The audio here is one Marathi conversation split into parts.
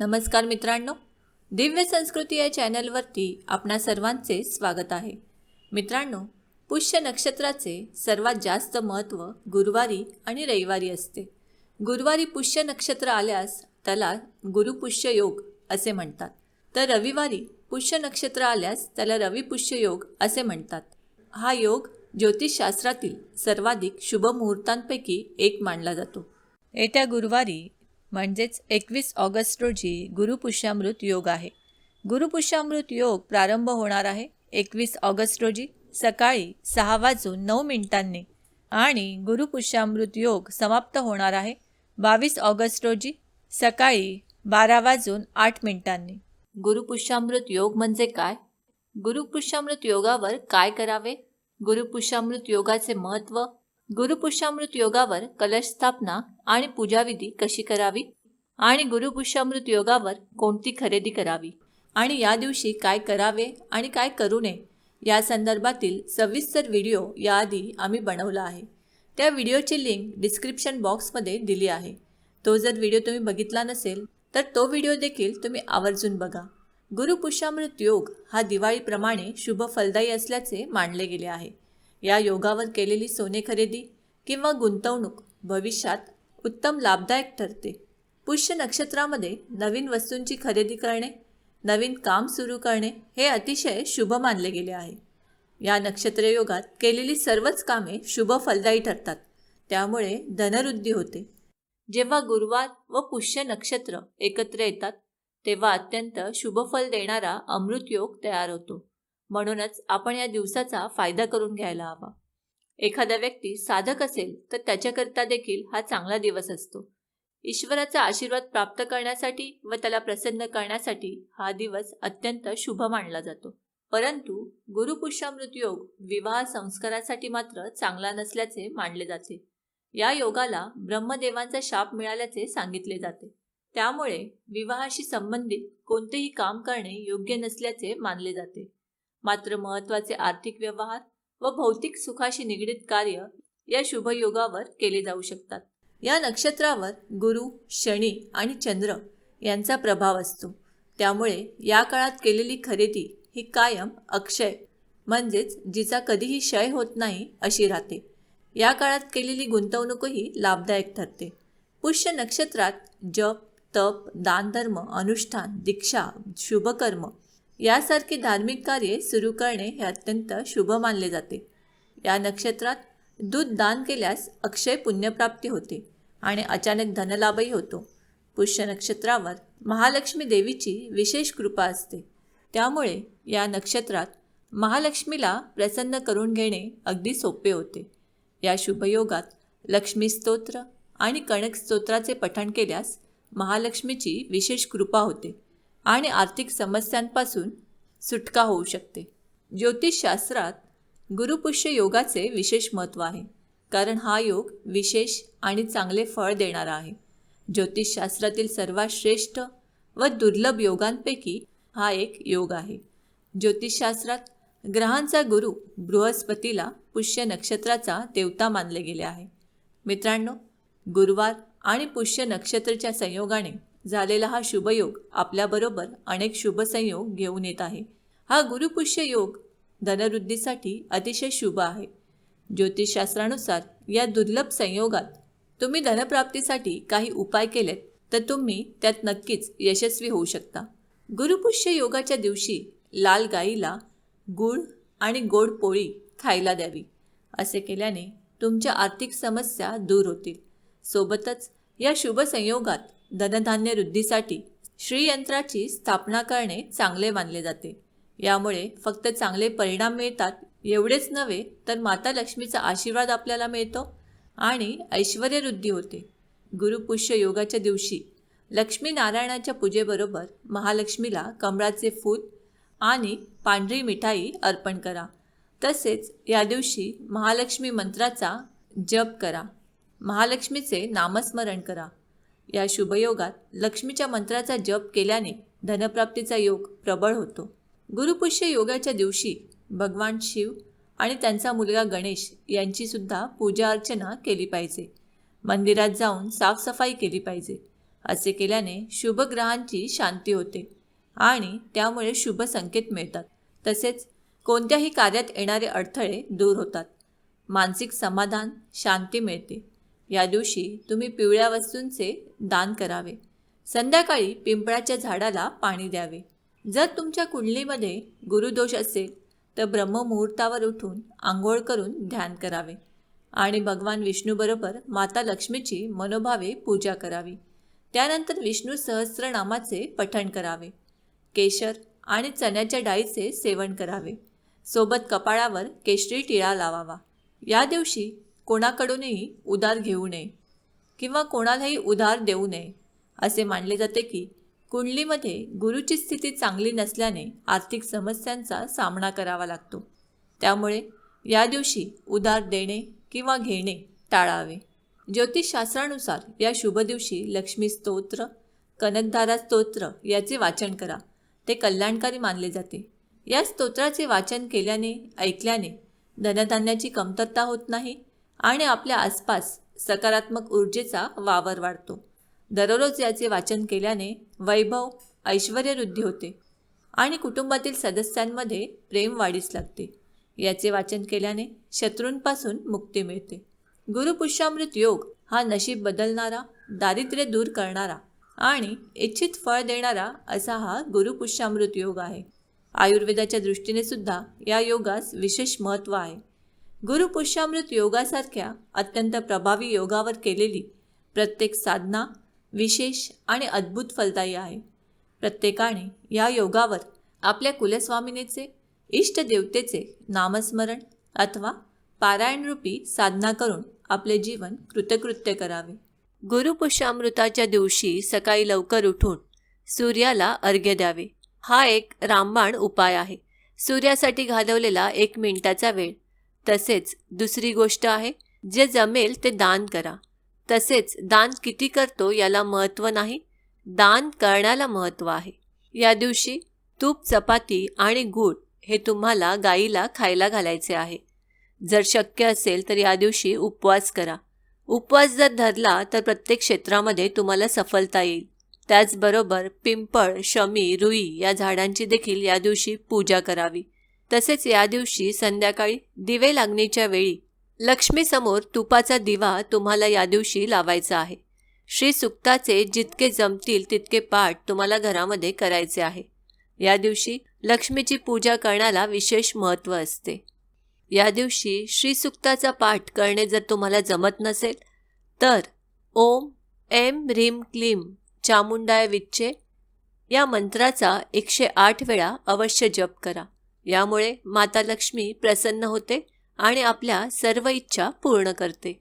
नमस्कार मित्रांनो. दिव्य संस्कृती या चॅनलवरती आपणा सर्वांचे स्वागत आहे. मित्रांनो पुष्य नक्षत्राचे सर्वात जास्त महत्त्व गुरुवारी आणि रविवारी असते. गुरुवारी पुष्य नक्षत्र आल्यास त्याला गुरुपुष्य योग असे म्हणतात. तर रविवारी पुष्य नक्षत्र आल्यास त्याला रविपुष्य योग असे म्हणतात. हा योग ज्योतिषशास्त्रातील सर्वाधिक शुभ मुहूर्तांपैकी एक मानला जातो. येत्या गुरुवारी म्हणजेच एकवीस ऑगस्ट रोजी गुरुपुष्यामृत योग आहे. गुरुपुष्यामृत योग प्रारंभ होणार आहे एकवीस ऑगस्ट रोजी सकाळी सहा वाजून नऊ मिनिटांनी आणि गुरुपुष्यामृत योग समाप्त होणार आहे बावीस ऑगस्ट रोजी सकाळी बारा वाजून आठ मिनिटांनी. गुरुपुष्यामृत योग म्हणजे काय? गुरुपुष्यामृत योगावर काय करावे? गुरुपुष्यामृत योगाचे महत्त्व गुरुपुष्यामृत योगावर कलश स्थापना आणि पूजाविधी कशी करावी? आणि गुरुपुष्यामृत योगावर कोणती खरेदी करावी? आणि या दिवशी काय करावे आणि काय करू नये या संदर्भातील सविस्तर व्हिडिओ याआधी आम्ही बनवला आहे. त्या व्हिडिओची लिंक डिस्क्रिप्शन बॉक्समध्ये दिली आहे. तो जर व्हिडिओ तुम्ही बघितला नसेल तर तो व्हिडिओ देखील तुम्ही आवर्जून बघा. गुरुपुष्यामृत योग हा दिवाळीप्रमाणे शुभ फलदायी असल्याचे मानले गेले आहे. या योगावर केलेली सोने खरेदी किंवा गुंतवणूक भविष्यात उत्तम लाभदायक ठरते. पुष्य नक्षत्रामध्ये नवीन वस्तूंची खरेदी करणे नवीन काम सुरू करणे हे अतिशय शुभ मानले गेले आहे. या नक्षत्रयोगात केलेली सर्वच कामे शुभ फलदायी ठरतात. त्यामुळे धनवृद्धी होते. जेव्हा गुरुवार व पुष्य नक्षत्र एकत्र येतात तेव्हा अत्यंत शुभफल देणारा अमृतयोग तयार होतो. म्हणूनच आपण या दिवसाचा फायदा करून घ्यायला हवा. एखादा व्यक्ती साधक असेल तर त्याच्याकरता देखील हा चांगला दिवस असतो. ईश्वराचा आशीर्वाद प्राप्त करण्यासाठी व त्याला प्रसन्न करण्यासाठी हा दिवस अत्यंत शुभ मानला जातो. परंतु गुरुपुष्यामृत योग विवाह संस्कारासाठी मात्र चांगला नसल्याचे मानले जाते. या योगाला ब्रह्मदेवांचा शाप मिळाल्याचे सांगितले जाते. त्यामुळे विवाहाशी संबंधित कोणतेही काम करणे योग्य नसल्याचे मानले जाते. मात्र महत्त्वाचे आर्थिक व्यवहार व भौतिक सुखाशी निगडीत कार्य या शुभयोगावर केले जाऊ शकतात. या नक्षत्रावर गुरु शनी आणि चंद्र यांचा प्रभाव असतो. त्यामुळे या काळात केलेली खरेदी ही कायम अक्षय म्हणजेच जिचा कधीही क्षय होत नाही अशी राहते. या काळात केलेली गुंतवणूकही लाभदायक ठरते. पुष्य नक्षत्रात जप तप दानधर्म अनुष्ठान दीक्षा शुभकर्म यासारखी धार्मिक कार्ये सुरू करणे हे अत्यंत शुभ मानले जाते. या नक्षत्रात दूध दान केल्यास अक्षय पुण्यप्राप्ती होते आणि अचानक धनलाभही होतो. पुष्य नक्षत्रावर महालक्ष्मी देवीची विशेष कृपा असते. त्यामुळे या नक्षत्रात महालक्ष्मीला प्रसन्न करून घेणे अगदी सोपे होते. या शुभयोगात लक्ष्मी स्तोत्र आणि कणक स्तोत्राचे पठण केल्यास महालक्ष्मीची विशेष कृपा होते. आणि आर्थिक समस्यांपासून सुटका होऊ शकते. ज्योतिषशास्त्रात गुरुपुष्य योगाचे विशेष महत्त्व आहे कारण हा योग विशेष आणि चांगले फळ देणारा आहे. ज्योतिषशास्त्रातील सर्वात श्रेष्ठ व दुर्लभ योगांपैकी हा एक योग आहे. ज्योतिषशास्त्रात ग्रहांचा गुरु बृहस्पतीला पुष्य नक्षत्राचा देवता मानले गेले आहे. मित्रांनो गुरुवार आणि पुष्य नक्षत्राच्या संयोगाने झालेला हा शुभयोग आपल्याबरोबर अनेक शुभसंयोग घेऊन येत आहे. हा गुरुपुष्य योग धनवृद्धीसाठी अतिशय शुभ आहे. ज्योतिषशास्त्रानुसार या दुर्लभ संयोगात तुम्ही धनप्राप्तीसाठी काही उपाय केलेत तर तुम्ही त्यात नक्कीच यशस्वी होऊ शकता. गुरुपुष्य योगाच्या दिवशी लाल गाईला गूळ आणि गोड पोळी खायला द्यावी. असे केल्याने तुमच्या आर्थिक समस्या दूर होतील. सोबतच या शुभ संयोगात धनधान्य वृद्धीसाठी श्रीयंत्राची स्थापना करणे चांगले मानले जाते. यामुळे फक्त चांगले परिणाम मिळतात एवढेच नव्हे तर माता लक्ष्मीचा आशीर्वाद आपल्याला मिळतो आणि ऐश्वर्यवृद्धी होते. गुरुपुष्य योगाच्या दिवशी लक्ष्मीनारायणाच्या पूजेबरोबर महालक्ष्मीला कमळाचे फूल आणि पांढरी मिठाई अर्पण करा. तसेच या दिवशी महालक्ष्मी मंत्राचा जप करा. महालक्ष्मीचे नामस्मरण करा. या शुभयोगात लक्ष्मीच्या मंत्राचा जप केल्याने धनप्राप्तीचा योग प्रबळ होतो. गुरुपुष्य योगाच्या दिवशी भगवान शिव आणि त्यांचा मुलगा गणेश यांचीसुद्धा पूजा अर्चना केली पाहिजे. मंदिरात जाऊन साफसफाई केली पाहिजे. असे केल्याने शुभ ग्रहांची शांती होते आणि त्यामुळे शुभ संकेत मिळतात. तसेच कोणत्याही कार्यात येणारे अडथळे दूर होतात. मानसिक समाधान शांती मिळते. या दिवशी तुम्ही पिवळ्या वस्तूंचे दान करावे. संध्याकाळी पिंपळाच्या झाडाला पाणी द्यावे. जर तुमच्या कुंडलीमध्ये गुरुदोष असेल तर ब्रह्ममुहूर्तावर उठून आंघोळ करून ध्यान करावे आणि भगवान विष्णूबरोबर माता लक्ष्मीची मनोभावे पूजा करावी. त्यानंतर विष्णू सहस्रनामाचे पठण करावे. केशर आणि चण्याच्या डाळीचे सेवन करावे. सोबत कपाळावर केशरी टिळा लावावा. या दिवशी कोणाकडूनही उधार घेऊ नये किंवा कोणालाही उधार देऊ नये असे मानले जाते की कुंडलीमध्ये गुरुची स्थिती चांगली नसल्याने आर्थिक समस्यांचा सामना करावा लागतो. त्यामुळे या दिवशी उधार देणे किंवा घेणे टाळावे. ज्योतिषशास्त्रानुसार या शुभ दिवशी लक्ष्मी स्तोत्र कनकधारा स्तोत्र याचे वाचन करा. ते कल्याणकारी मानले जाते. या स्तोत्राचे वाचन केल्याने ऐकल्याने धनधान्याची कमतरता होत नाही आणि आपल्या आसपास सकारात्मक ऊर्जेचा वावर वाढतो. दररोज याचे वाचन केल्याने वैभव ऐश्वर्यवृद्धी होते आणि कुटुंबातील सदस्यांमध्ये प्रेम वाढीस लागते. याचे वाचन केल्याने शत्रूंपासून मुक्ती मिळते. गुरुपुष्यामृत योग हा नशीब बदलणारा दारिद्र्य दूर करणारा आणि इच्छित फळ देणारा असा हा गुरुपुष्यामृत योग आहे. आयुर्वेदाच्या दृष्टीने सुद्धा या योगास विशेष महत्त्व आहे. गुरुपुष्यामृत योगासारख्या अत्यंत प्रभावी योगावर केलेली प्रत्येक साधना विशेष आणि अद्भुत फलदायी आहे. प्रत्येकाने या योगावर आपल्या कुलस्वामिनीचे इष्टदेवतेचे नामस्मरण अथवा पारायणरूपी साधना करून आपले जीवन कृतकृत्य करावे. गुरुपुष्यामृताच्या दिवशी सकाळी लवकर उठून सूर्याला अर्घ्य द्यावे. हा एक रामबाण उपाय आहे. सूर्यासाठी घालवलेला एक मिनिटाचा वेळ तसेच दुसरी गोष्ट आहे जे जमेल ते दान करा. तसेच दान किती करतो याला महत्त्व नाही दान करण्याला महत्त्व आहे. या दिवशी तूप चपाती आणि गूळ हे तुम्हाला गाईला खायला घालायचे आहे. जर शक्य असेल तर या दिवशी उपवास करा. उपवास जर धरला तर प्रत्येक क्षेत्रामध्ये तुम्हाला सफलता येईल. त्याचबरोबर पिंपळ शमी रुई या झाडांची देखील या दिवशी पूजा करावी. तसेच या दिवशी संध्याकाळी दिवे लागणीच्या वेळी लक्ष्मीसमोर तुपाचा दिवा तुम्हाला या दिवशी लावायचा आहे. श्री सुक्ताचे जितके जमतील तितके पाठ तुम्हाला घरामध्ये करायचे आहे. या दिवशी लक्ष्मीची पूजा करण्याला विशेष महत्त्व असते. या दिवशी श्रीसुक्ताचा पाठ करणे जर तुम्हाला जमत नसेल तर ओम एम ह्रीम क्लीम चामुंडाय विच्चे या मंत्राचा एकशे आठ वेळा अवश्य जप करा. यामुळे माता लक्ष्मी प्रसन्न होते आणि आपल्या सर्व इच्छा पूर्ण करते.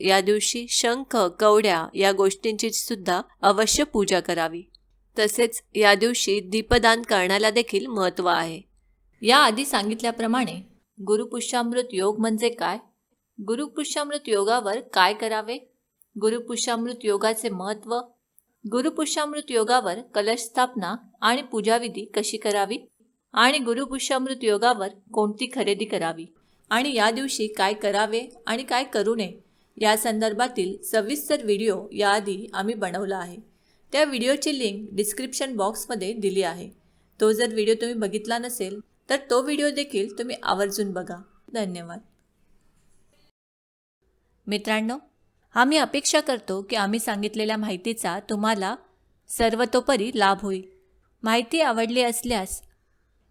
या दिवशी शंख कवड्या या गोष्टींची सुद्धा अवश्य पूजा करावी. तसेच या दिवशी दीपदान करण्याला देखील महत्त्व आहे. या आधी सांगितल्याप्रमाणे गुरुपुष्यामृत योग म्हणजे काय? गुरुपुष्यामृत योगावर काय करावे? गुरुपुष्यामृत योगाचे महत्त्व? गुरुपुष्यामृत योगावर कलश स्थापना आणि पूजाविधी कशी करावी? आणि गुरुपुष्यामृत योगावर कोणती खरेदी करावी? आणि या दिवशी काय करावे आणि काय करू नये या संदर्भातील सविस्तर व्हिडिओ याआधी आम्ही बनवला आहे. त्या व्हिडिओची लिंक डिस्क्रिप्शन बॉक्समध्ये दिली आहे. तो जर व्हिडिओ तुम्ही बघितला नसेल तर तो व्हिडिओ देखील तुम्ही आवर्जून बघा. धन्यवाद. मित्रांनो आम्ही अपेक्षा करतो की आम्ही सांगितलेल्या माहितीचा तुम्हाला सर्वतोपरी लाभ होईल. माहिती आवडली असल्यास